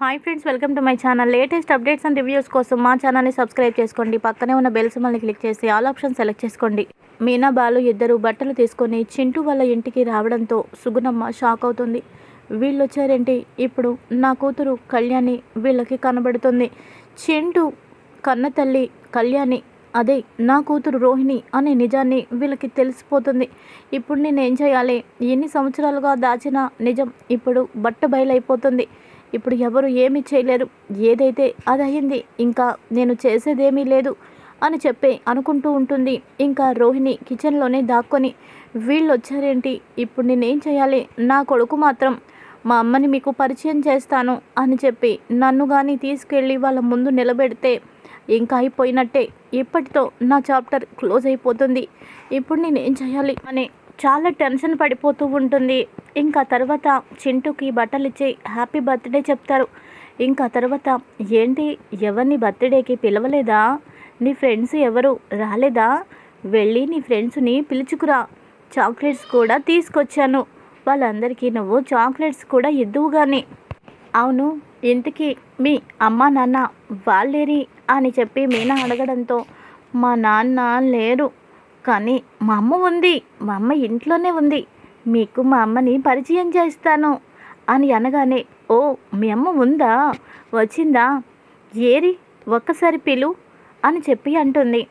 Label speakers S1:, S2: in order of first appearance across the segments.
S1: Hi friends welcome to my channel latest updates and reviews కోసం మా ఛానల్ని subscribe చేసుకోండి. పక్కనే ఉన్న బెల్ మళ్ళీ క్లిక్ చేసి ఆల్ ఆప్షన్ సెలెక్ట్ చేసుకోండి. మీనా బాలు ఇద్దరు బట్టలు తీసుకొని చింటూ వాళ్ళ ఇంటికి రావడంతో సుగుణమ్మ షాక్ అవుతుంది. వీళ్ళు వచ్చారేంటి? ఇప్పుడు నా కూతురు కళ్యాణి వీళ్ళకి కనబడుతుంది. చింటూ కన్న తల్లి కళ్యాణి అదే నా కూతురు రోహిణి అనే నిజాన్ని వీళ్ళకి తెలిసిపోతుంది. ఇప్పుడు నేను ఏం చేయాలి? ఎన్ని సంవత్సరాలుగా దాచిన నిజం ఇప్పుడు బట్ట బయలైపోతుంది. ఇప్పుడు ఎవరు ఏమి చేయలేరు. ఏదైతే అది అయింది ఇంకా నేను చేసేదేమీ లేదు అని చెప్పి అనుకుంటూ ఉంటుంది. ఇంకా రోహిణి కిచెన్లోనే దాక్కొని వీళ్ళు వచ్చారేంటి ఇప్పుడు నేనేం చేయాలి? నా కొడుకు మాత్రం మా అమ్మని మీకు పరిచయం చేస్తాను అని చెప్పి నన్ను కానీ తీసుకెళ్ళి వాళ్ళ ముందు నిలబెడితే ఇంకా అయిపోయినట్టే. ఇప్పటితో నా చాప్టర్ క్లోజ్ అయిపోతుంది. ఇప్పుడు నేను ఏం చేయాలి? అని చాలా టెన్షన్ పడిపోతూ ఉంటుంది. ఇంకా తర్వాత చింటూకి బట్టలు ఇచ్చి హ్యాపీ బర్త్డే చెప్తారు. ఇంకా తర్వాత ఏంటి ఎవరిని బర్త్డేకి పిలవలేదా? నీ ఫ్రెండ్స్ ఎవరు? రాలేదా? వెళ్ళి నీ ఫ్రెండ్స్ని పిలుచుకురా. చాక్లెట్స్ కూడా తీసుకొచ్చాను. వాళ్ళందరికీ నువ్వు చాక్లెట్స్ కూడా ఇద్దువుగాని అవును ఇంతకీ మీ అమ్మ నాన్న వాళ్ళేరి? అని చెప్పి మీనా అడగడంతో మా నాన్న లేరు. కానీ మా అమ్మ ఉంది. మా అమ్మ ఇంట్లోనే ఉంది. మీకు మా అమ్మని పరిచయం చేస్తాను అని అనగానే ఓ మీ అమ్మ ఉందా? వచ్చిందా? ఏరి ఒక్కసారి పిలు అని చెప్పి అంటుంది.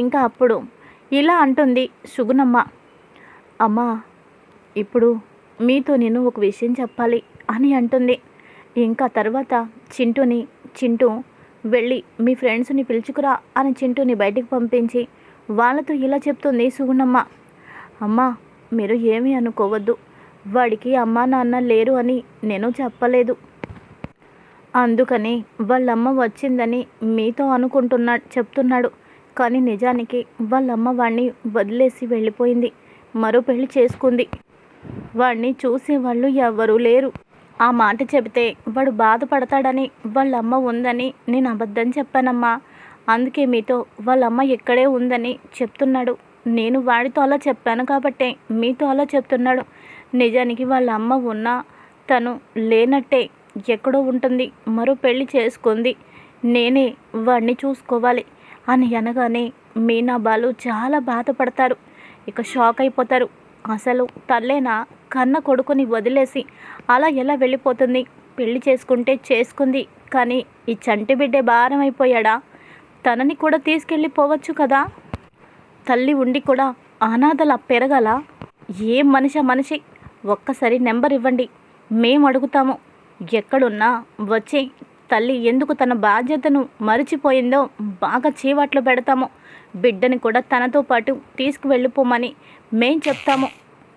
S1: ఇంకా అప్పుడు ఇలా అంటుంది సుగుణమ్మ. అమ్మా ఇప్పుడు మీతో నేను ఒక విషయం చెప్పాలి అని అంటుంది. ఇంకా తర్వాత చింటూని చింటూ వెళ్ళి మీ ఫ్రెండ్స్ని పిలుచుకురా అని చింటూని బయటికి పంపించి వాళ్ళతో ఇలా చెప్తుంది సుగుణమ్మ. అమ్మా మీరు ఏమీ అనుకోవద్దు. వాడికి అమ్మా నాన్న లేరు అని నేను చెప్పలేదు. అందుకని వాళ్ళమ్మ వచ్చిందని మీతో అనుకుంటున్నా చెప్తున్నాడు. కానీ నిజానికి వాళ్ళమ్మ వాడిని వదిలేసి వెళ్ళిపోయింది. మరో పెళ్ళి చేసుకుంది. వాడిని చూసేవాళ్ళు ఎవ్వరూ లేరు. ఆ మాట చెబితే వాడు బాధపడతాడని వాళ్ళమ్మ ఉందని నేను అబద్ధం చెప్పానమ్మా. అందుకే మీతో వాళ్ళ అమ్మ ఇక్కడే ఉందని చెప్తున్నాడు. నేను వాడితో అలా చెప్పాను కాబట్టే మీతో అలా చెప్తున్నాడు. నిజానికి వాళ్ళ అమ్మ ఉన్నా తను లేనట్టే ఎక్కడో ఉంటుంది. మరో పెళ్ళి చేసుకుంది. నేనే వాడిని చూసుకోవాలి అని అనగానే మీనా బాలు చాలా బాధపడతారు. ఇక షాక్ అయిపోతారు. అసలు తల్లేనా కన్న కొడుకుని వదిలేసి అలా ఎలా వెళ్ళిపోతుంది? పెళ్ళి చేసుకుంటే చేసుకుంది కానీ ఈ చంటి బిడ్డే భారం అయిపోయాడా? తనని కూడా తీసుకెళ్ళిపోవచ్చు కదా? తల్లి ఉండి కూడా అనాథలా పెరగల? ఏ మనిషి మనిషి? ఒక్కసారి నెంబర్ ఇవ్వండి. మేము అడుగుతాము. ఎక్కడున్నా వచ్చి తల్లి ఎందుకు తన బాధ్యతను మరిచిపోయిందో బాగా చీవాట్లు పెడతాము. బిడ్డని కూడా తనతో పాటు తీసుకువెళ్ళిపోమని మేం చెప్తాము.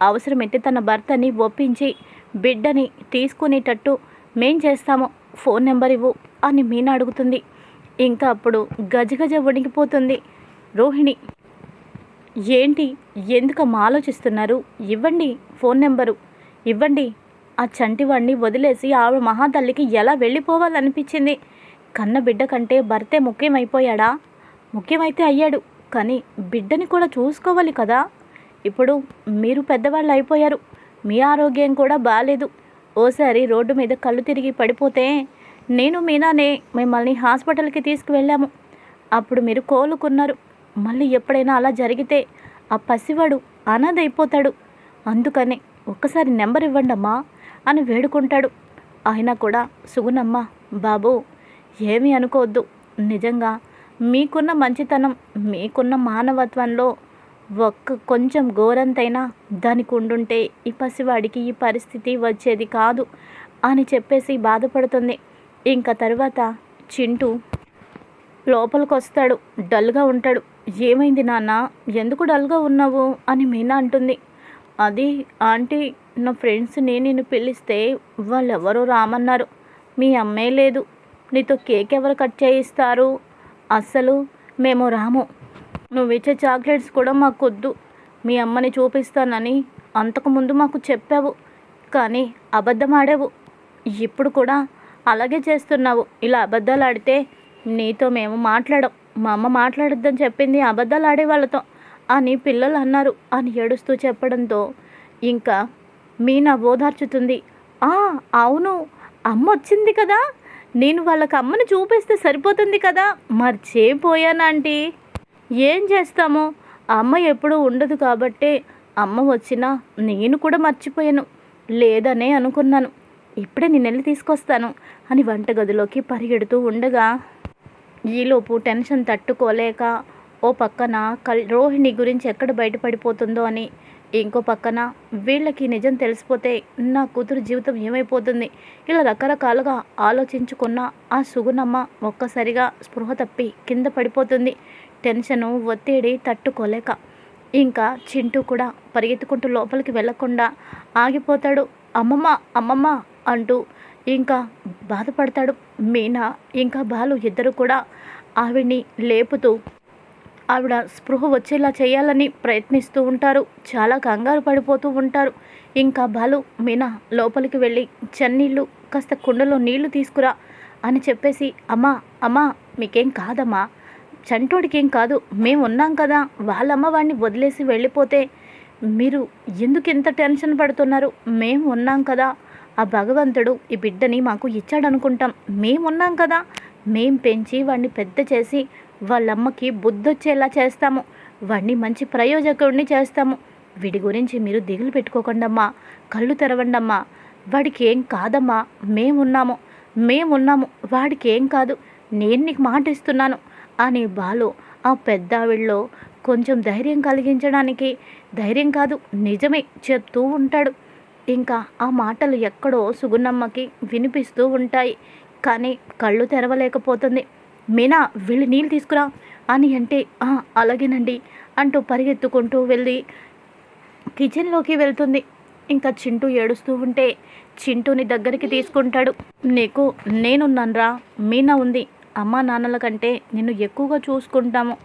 S1: అవసరమైతే తన భర్తని ఒప్పించి బిడ్డని తీసుకునేటట్టు మేం చేస్తాము. ఫోన్ నెంబర్ ఇవ్వు అని మీనా అడుగుతుంది. ఇంకా అప్పుడు గజగజ వణికిపోతుంది. రోహిణి ఏంటి ఎందుకమ్మా ఆలోచిస్తున్నారు? ఇవ్వండి ఫోన్ నెంబరు. ఇవ్వండి. ఆ చంటివాడిని వదిలేసి ఆవిడ మహాతల్లికి ఎలా వెళ్ళిపోవాలనిపించింది? కన్న బిడ్డ కంటే భర్తే ముఖ్యమైపోయాడా? ముఖ్యమైతే అయ్యాడు కానీ బిడ్డని కూడా చూసుకోవాలి కదా. ఇప్పుడు మీరు పెద్దవాళ్ళు అయిపోయారు. మీ ఆరోగ్యం కూడా బాగాలేదు ఓసారి రోడ్డు మీద కళ్ళు తిరిగి పడిపోతే నేను మీనానే మిమ్మల్ని హాస్పిటల్కి తీసుకువెళ్ళాము. అప్పుడు మీరు కోలుకున్నారు. మళ్ళీ ఎప్పుడైనా అలా జరిగితే ఆ పసివాడు అనాథైపోతాడు. అందుకని ఒక్కసారి నెంబర్ ఇవ్వండమ్మా అని వేడుకుంటాడు. అయినా కూడా సుగుణమ్మ బాబు ఏమీ అనుకోవద్దు. నిజంగా మీకున్న మంచితనం మీకున్న మానవత్వంలో ఒక్క కొంచెం ఘోరంతైనా దానికి ఉండుంటే ఈ పసివాడికి ఈ పరిస్థితి వచ్చేది కాదు అని చెప్పేసి బాధపడుతుంది. ఇంకా తర్వాత చింటూ లోపలికి వస్తాడు డల్గా ఉంటాడు. ఏమైంది నాన్న? ఎందుకు డల్గా ఉన్నావు? అని మీనా అంటుంది. అది ఆంటీ నా ఫ్రెండ్స్ని నేను పిలిస్తే వాళ్ళెవరూ రామన్నారు. మీ అమ్మే లేదు. నీతో కేక్ ఎవరు కట్ చేయిస్తారు? అస్సలు మేము రాము. నువ్వు ఇచ్చే చాక్లెట్స్ కూడా మాకొద్దు. మీ అమ్మని చూపిస్తానని అంతకుముందు మాకు చెప్పావు. కానీ అబద్ధమాడావు. ఇప్పుడు కూడా అలాగే చేస్తున్నావు. ఇలా అబద్ధాలు ఆడితే నీతో మేము మాట్లాడం. మా అమ్మ మాట్లాడొద్దని చెప్పింది అబద్ధాలు ఆడే వాళ్ళతో. అని పిల్లలు అన్నారు. అని ఏడుస్తూ చెప్పడంతో ఇంకా మీనా ఓదార్చుతుంది. "ఆ, అవును. అమ్మ వచ్చింది కదా. నేను వాళ్ళకి అమ్మని చూపిస్తే సరిపోతుంది కదా. మర్చిపోయాను ఆంటీ ఏం చేస్తాము? అమ్మ ఎప్పుడూ ఉండదు కాబట్టే అమ్మ వచ్చినా నేను కూడా మర్చిపోయాను. లేదనే అనుకున్నాను. ఇప్పుడే నేను వెళ్ళి తీసుకొస్తాను అని వంటగదిలోకి పరిగెడుతూ ఉండగా ఈలోపు టెన్షన్ తట్టుకోలేక ఓ పక్కన కల్ రోహిణి గురించి ఎక్కడ బయటపడిపోతుందో అని ఇంకో పక్కన వీళ్ళకి నిజం తెలిసిపోతే నా కూతురు జీవితం ఏమైపోతుంది? ఇలా రకరకాలుగా ఆలోచించుకున్న ఆ సుగుణమ్మ ఒక్కసారిగా స్పృహ తప్పి కింద పడిపోతుంది. టెన్షను ఒత్తిడి తట్టుకోలేక ఇంకా చింటూ కూడా పరిగెత్తుకుంటూ లోపలికి వెళ్ళకుండా ఆగిపోతాడు. అమ్మమ్మ అమ్మమ్మ! అంటూ ఇంకా బాధపడతాడు మీనా. ఇంకా బాలు ఇద్దరు కూడా ఆవిడ్ని లేపుతూ ఆవిడ స్పృహ వచ్చేలా చేయాలని ప్రయత్నిస్తూ ఉంటారు. చాలా కంగారు పడిపోతూ ఉంటారు. ఇంకా బాలు మీనా లోపలికి వెళ్ళి చన్నీళ్ళు కాస్త కుండలో నీళ్ళు తీసుకురా అని చెప్పేసి అమ్మా అమ్మా మీకేం కాదమ్మా. చంటోడికి ఏం కాదు. మేము ఉన్నాం కదా. వాళ్ళమ్మ వాడిని వదిలేసి వెళ్ళిపోతే మీరు ఎందుకు ఇంత టెన్షన్ పడుతున్నారు? మేము ఉన్నాం కదా. ఆ భగవంతుడు ఈ బిడ్డని మాకు ఇచ్చాడనుకుంటాం. మేము ఉన్నాం కదా. మేం పెంచి వాడిని పెద్ద చేసి వాళ్ళమ్మకి బుద్ధొచ్చేలా చేస్తాము. వాడిని మంచి ప్రయోజకుడిని చేస్తాము. వీడి గురించి మీరు దిగులు పెట్టుకోకండమ్మా. కళ్ళు తెరవండమ్మా. వాడికి ఏం కాదమ్మా. మేమున్నాము. మేమున్నాము. వాడికి ఏం కాదు. నేను నీకు మాట ఇస్తున్నాను అని బాలు ఆ పెద్దావిళ్ళలో కొంచెం ధైర్యం కలిగించడానికి ధైర్యం కాదు నిజమే చెప్తూ ఉంటాడు. ఇంకా ఆ మాటలు ఎక్కడో సుగుణమ్మకి వినిపిస్తూ ఉంటాయి. కానీ కళ్ళు తెరవలేకపోతుంది. మీనా వెళ్ళి నీళ్ళు తీసుకురా. అని అంటే "ఆ, అలాగేనండి. అంటూ పరిగెత్తుకుంటూ వెళ్ళి కిచెన్లోకి వెళ్తుంది. ఇంకా చింటూ ఏడుస్తూ ఉంటే చింటూని దగ్గరికి తీసుకుంటాడు. నీకు నేనున్నానరా మీనా ఉంది. అమ్మా నాన్నల కంటే నిన్ను ఎక్కువగా చూసుకుంటాము.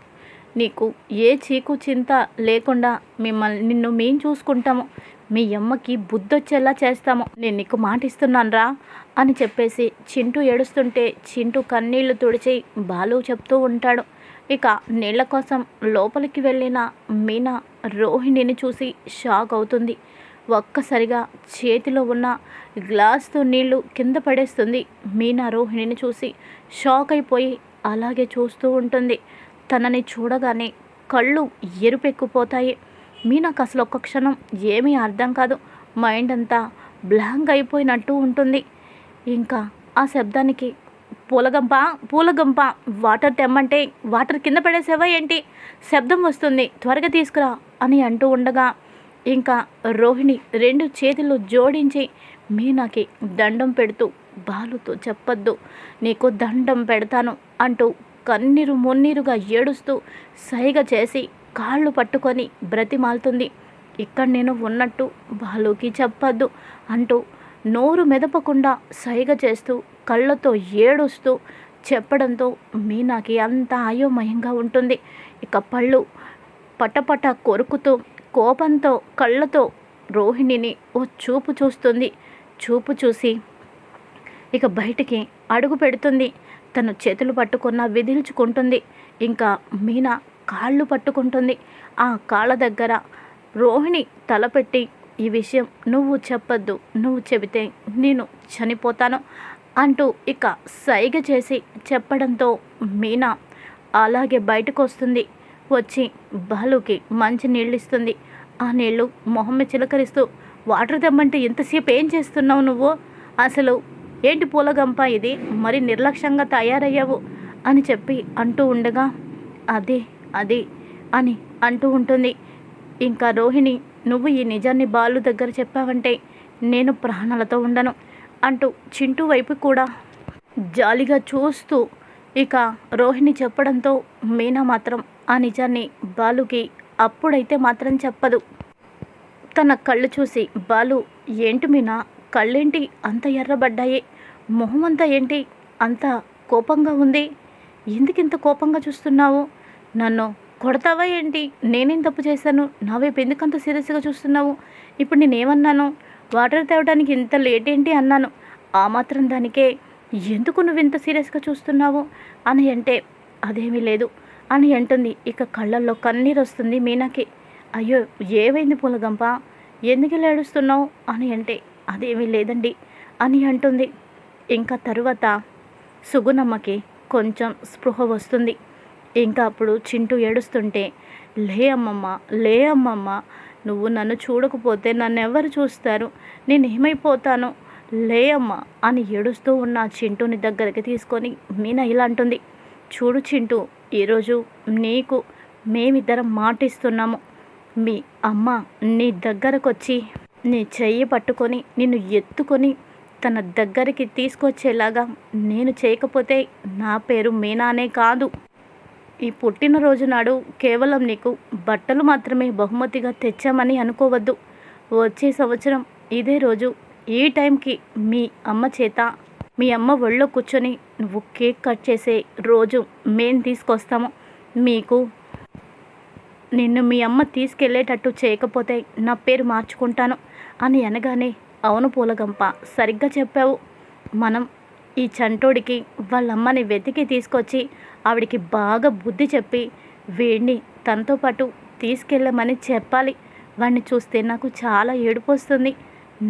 S1: నీకు ఏ చీకు చింత లేకుండా మిమ్మల్ని నిన్ను మేము చూసుకుంటాము. మీ అమ్మకి బుద్ధొచ్చేలా చేస్తాము. నేను నీకు మాట ఇస్తున్నానురా అని చెప్పేసి చింటూ ఏడుస్తుంటే చింటూ కన్నీళ్ళు తుడిచి బాలు చెప్తూ ఉంటాడు. ఇక నీళ్ళ కోసం లోపలికి వెళ్ళిన మీనా రోహిణిని చూసి షాక్ అవుతుంది. ఒక్కసారిగా చేతిలో ఉన్న గ్లాస్తో నీళ్ళు కింద పడేస్తుంది మీనా రోహిణిని చూసి షాక్ అయిపోయి అలాగే చూస్తూ ఉంటుంది. తనని చూడగానే కళ్ళు ఎరుపెక్కిపోతాయి. మీ నాకు అసలు ఒక్క క్షణం ఏమీ అర్థం కాదు. మైండ్ అంతా బ్లాంక్ అయిపోయినట్టు ఉంటుంది. ఇంకా ఆ శబ్దానికి పూలగంప పూలగంప వాటర్ తెమ్మంటే వాటర్ కింద పడేసేవా ఏంటి? శబ్దం వస్తుంది త్వరగా తీసుకురా అని అంటూ ఉండగా ఇంకా రోహిణి రెండు చేతులు జోడించి మీనాకి దండం పెడుతూ బాలుతో చెప్పొద్దు నీకు దండం పెడతాను అంటూ కన్నీరు మున్నీరుగా ఏడుస్తూ సైగ చేసి కాళ్ళు పట్టుకొని బ్రతిమాలుతుంది. ఇక్కడ నేను ఉన్నట్టు వాళ్ళకి చెప్పద్దు అంటూ నోరు మెదపకుండా సైగ చేస్తూ కళ్ళతో ఏడుస్తూ చెప్పడంతో మీనాకి అంత అయోమయంగా ఉంటుంది. ఇక పళ్ళు పటపట కొరుకుతూ కోపంతో కళ్ళతో రోహిణిని ఓ చూపు చూస్తుంది. చూపు చూసి ఇక బయటికి అడుగు పెడుతుంది. తను చేతులు పట్టుకున్న విధిల్చుకుంటుంది ఇంకా మీనా కాళ్ళు పట్టుకుంటుంది. ఆ కాళ్ళ దగ్గర రోహిణి తలపెట్టి ఈ విషయం నువ్వు చెప్పొద్దు. నువ్వు చెబితే నేను చనిపోతాను అంటూ ఇక సైగ చేసి చెప్పడంతో మీనా అలాగే బయటకు వస్తుంది వచ్చి బాలుకి మంచి నీళ్ళు ఇస్తుంది ఆ నీళ్ళు మొహమ్మ చిలకరిస్తూ వాటర్ తెమ్మంటే ఎంతసేపు ఏం చేస్తున్నావు నువ్వు? అసలు ఏంటి పూలగంప ఇది? మరి నిర్లక్ష్యంగా తయారయ్యావు? అని చెప్పి అంటూ ఉండగా అదే అది అని అంటూ ఉంటుంది. ఇంకా రోహిణి నువ్వు ఈ నిజాన్ని బాలు దగ్గర చెప్పావంటే నేను ప్రాణాలతో ఉండను అంటూ చింటూ వైపు కూడా జాలిగా చూస్తూ ఇక రోహిణి చెప్పడంతో మీనా మాత్రం ఆ నిజాన్ని బాలుకి అప్పుడైతే మాత్రం చెప్పదు. తన కళ్ళు చూసి బాలు ఏంటి మీనా? కళ్ళేంటి అంత ఎర్రబడ్డాయి? మొహం అంతా ఏంటి? అంత కోపంగా ఉంది? ఎందుకు ఇంత కోపంగా చూస్తున్నావు? నన్ను కొడతావా ఏంటి? నేనేం తప్పు చేశాను? నా వైపు ఎందుకు అంత సీరియస్గా చూస్తున్నావు? ఇప్పుడు నేనేమన్నాను? వాటర్ తేవడానికి ఇంత లేట్ ఏంటి అన్నాను. ఆ మాత్రం దానికే ఎందుకు నువ్వు ఇంత సీరియస్గా చూస్తున్నావు? అని అంటే అదేమీ లేదు అని అంటుంది. ఇక కళ్ళల్లో కన్నీరు వస్తుంది మీనాకి. అయ్యో ఏమైంది పూలగంప? ఎందుకు లేడుస్తున్నావు ఏడుస్తున్నావు? అని అంటే అదేమీ లేదండి అని అంటుంది. ఇంకా తరువాత సుగుణమ్మకి కొంచెం స్పృహ వస్తుంది. ఇంకా అప్పుడు చింటూ ఏడుస్తుంటే లే అమ్మమ్మ లే అమ్మమ్మ నువ్వు నన్ను చూడకపోతే నన్ను ఎవరు చూస్తారు? నేను ఏమైపోతాను లే అమ్మ అని ఏడుస్తూ ఉన్న చింటూని దగ్గరికి తీసుకొని మీనా ఇలా అంటుంది చూడు చింటూ ఈరోజు నీకు మేమిద్దరం మాటిస్తున్నాము. మీ అమ్మ నీ దగ్గరకు వచ్చి నీ చెయ్యి పట్టుకొని నిన్ను ఎత్తుకొని తన దగ్గరికి తీసుకొచ్చేలాగా నేను చేయకపోతే నా పేరు మీనానే కాదు. ఈ పుట్టినరోజు నాడు కేవలం నీకు బట్టలు మాత్రమే బహుమతిగా తెచ్చామని అనుకోవద్దు. వచ్చే సంవత్సరం ఇదే రోజు ఈ టైంకి మీ అమ్మ చేత మీ అమ్మ ఒళ్ళో కూర్చొని నువ్వు కేక్ కట్ చేసే రోజు మేము తీసుకొస్తాము. మీకు నిన్ను మీ అమ్మ తీసుకెళ్ళేటట్టు చేయకపోతే నా పేరు మార్చుకుంటాను అని అనగానే అవును పూలగంప సరిగ్గా చెప్పావు. మనం ఈ చంటోడికి వాళ్ళమ్మని వెతికి తీసుకొచ్చి ఆవిడికి బాగా బుద్ధి చెప్పి వీడిని తనతో పాటు తీసుకెళ్ళమని చెప్పాలి. వాడిని చూస్తే నాకు చాలా ఏడుపు వస్తుంది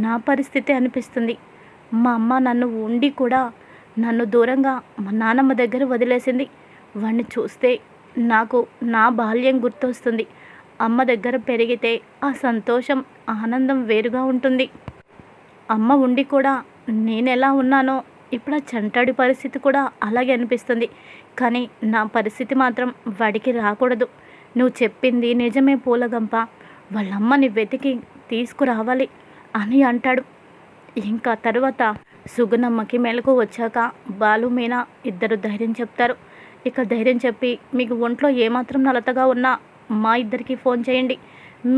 S1: నా పరిస్థితి అనిపిస్తుంది. మా అమ్మ నన్ను ఉండి కూడా నన్ను దూరంగా మా నాన్నమ్మ దగ్గర వదిలేసింది. వాడిని చూస్తే నాకు నా బాల్యం గుర్తొస్తుంది. అమ్మ దగ్గర పెరిగితే ఆ సంతోషం ఆనందం వేరుగా ఉంటుంది. అమ్మ ఉండి కూడా నేను ఎలా ఉన్నానో ఇప్పుడు ఆ చంటాడి పరిస్థితి కూడా అలాగే అనిపిస్తుంది. కానీ నా పరిస్థితి మాత్రం వాడికి రాకూడదు. నువ్వు చెప్పింది నిజమే పూలగంప. వాళ్ళమ్మని వెతికి తీసుకురావాలి అని అంటాడు. ఇంకా తరువాత సుగుణమ్మకి మెలకు వచ్చాక బాలు మీనా ఇద్దరు ధైర్యం చెప్తారు. ఇక ధైర్యం చెప్పి మీకు ఒంట్లో ఏమాత్రం నలతగా ఉన్నా మా ఇద్దరికి ఫోన్ చేయండి.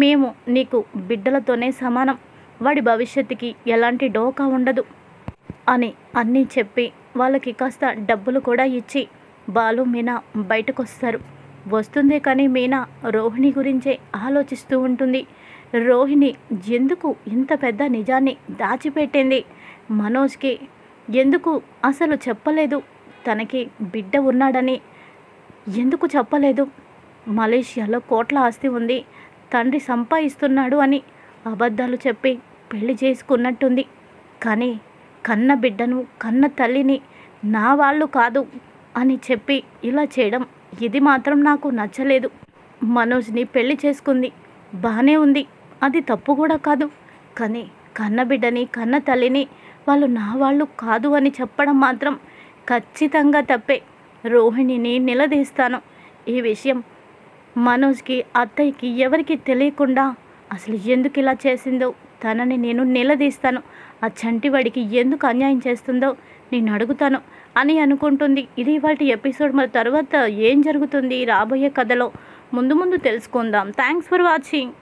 S1: మేము నీకు బిడ్డలతోనే సమానం. వాడి భవిష్యత్తుకి ఎలాంటి డోకా ఉండదు. అని అన్నీ చెప్పి వాళ్ళకి కాస్త డబ్బులు కూడా ఇచ్చి బాలు మీనా బయటకు వస్తారు వస్తుంది కానీ మీనా రోహిణి గురించే ఆలోచిస్తూ ఉంటుంది. రోహిణి ఎందుకు ఇంత పెద్ద నిజాన్ని దాచిపెట్టింది? మనోజ్కి ఎందుకు అసలు చెప్పలేదు? తనకి బిడ్డ ఉన్నాడని ఎందుకు చెప్పలేదు? మలేషియాలో కోట్ల ఆస్తి ఉంది. తండ్రి సంపాదిస్తున్నాడు అని అబద్ధాలు చెప్పి పెళ్ళి చేసుకున్నట్టుంది. కానీ కన్న బిడ్డను కన్న తల్లిని నా వాళ్ళు కాదు అని చెప్పి ఇలా చేయడం ఇది మాత్రం నాకు నచ్చలేదు. మనోజ్ని పెళ్ళి చేసుకుంది. బాగానే ఉంది. అది తప్పు కూడా కాదు. కానీ కన్న బిడ్డని కన్న తల్లిని వాళ్ళు నా వాళ్ళు కాదు అని చెప్పడం మాత్రం ఖచ్చితంగా తప్పే. రోహిణిని నిలదీస్తాను. ఈ విషయం మనోజ్కి అత్తయ్యకి ఎవరికి తెలియకుండా అసలు ఎందుకు ఇలా చేసిందో తనని నేను నిలదీస్తాను. ఆ చంటివాడికి ఎందుకు అన్యాయం చేస్తుందో నేను అడుగుతాను. అని అనుకుంటుంది. ఇది వాటి ఎపిసోడ్. మరి తర్వాత ఏం జరుగుతుంది రాబోయే కథలో? ముందు ముందు తెలుసుకుందాం. Thanks for watching